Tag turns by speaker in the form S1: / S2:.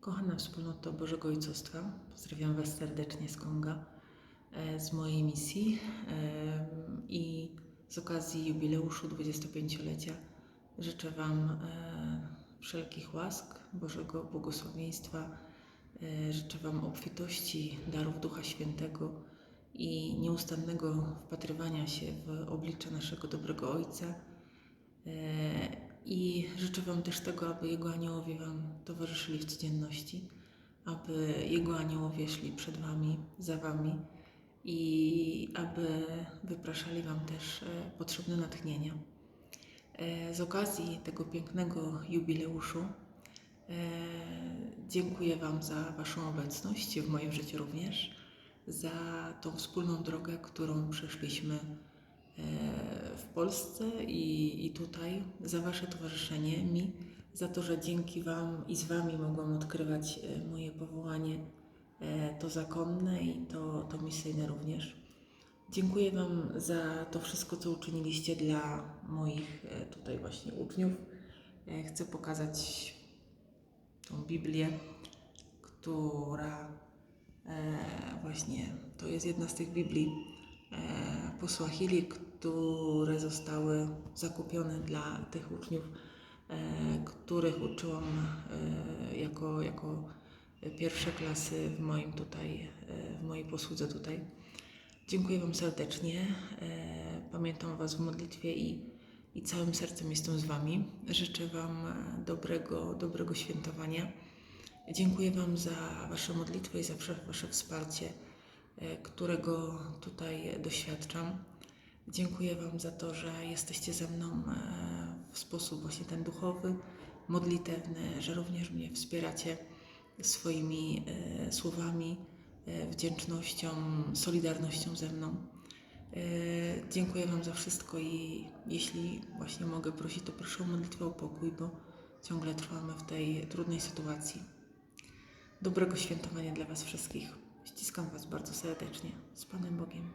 S1: Kochana wspólnoto Bożego Ojcostwa, pozdrawiam Was serdecznie z Konga, e, z mojej misji e, i z okazji jubileuszu 25-lecia życzę Wam e, wszelkich łask, Bożego błogosławieństwa, życzę Wam obfitości darów Ducha Świętego i nieustannego wpatrywania się w oblicze naszego dobrego Ojca. I życzę Wam też tego, aby Jego aniołowie Wam towarzyszyli w codzienności, aby Jego aniołowie szli przed Wami, za Wami i aby wypraszali Wam też e, potrzebne natchnienia. E, Z okazji tego pięknego jubileuszu e, dziękuję Wam za Waszą obecność w moim życiu również, za tą wspólną drogę, którą przeszliśmy w Polsce i, i tutaj, za Wasze towarzyszenie mi, za to, że dzięki Wam i z Wami mogłam odkrywać e, moje powołanie, e, to zakonne i to, to misyjne również. Dziękuję Wam za to wszystko, co uczyniliście dla moich e, tutaj właśnie uczniów. E, Chcę pokazać tą Biblię, która e, właśnie to jest jedna z tych Biblii e, po Swahili, które zostały zakupione dla tych uczniów, e, których uczyłam e, jako, jako pierwsze klasy w moim tutaj, e, w mojej posłudze tutaj. Dziękuję Wam serdecznie. Pamiętam Was w modlitwie i, i całym sercem jestem z Wami. Życzę Wam dobrego, dobrego świętowania. Dziękuję Wam za Wasze modlitwy i za Wasze wsparcie, którego tutaj doświadczam. Dziękuję Wam za to, że jesteście ze mną e, w sposób właśnie ten duchowy, modlitewny, że również mnie wspieracie swoimi e, słowami, e, wdzięcznością, solidarnością ze mną. E, Dziękuję Wam za wszystko i jeśli właśnie mogę prosić, to proszę o modlitwę o pokój, bo ciągle trwamy w tej trudnej sytuacji. Dobrego świętowania dla Was wszystkich. Ściskam Was bardzo serdecznie. Z Panem Bogiem.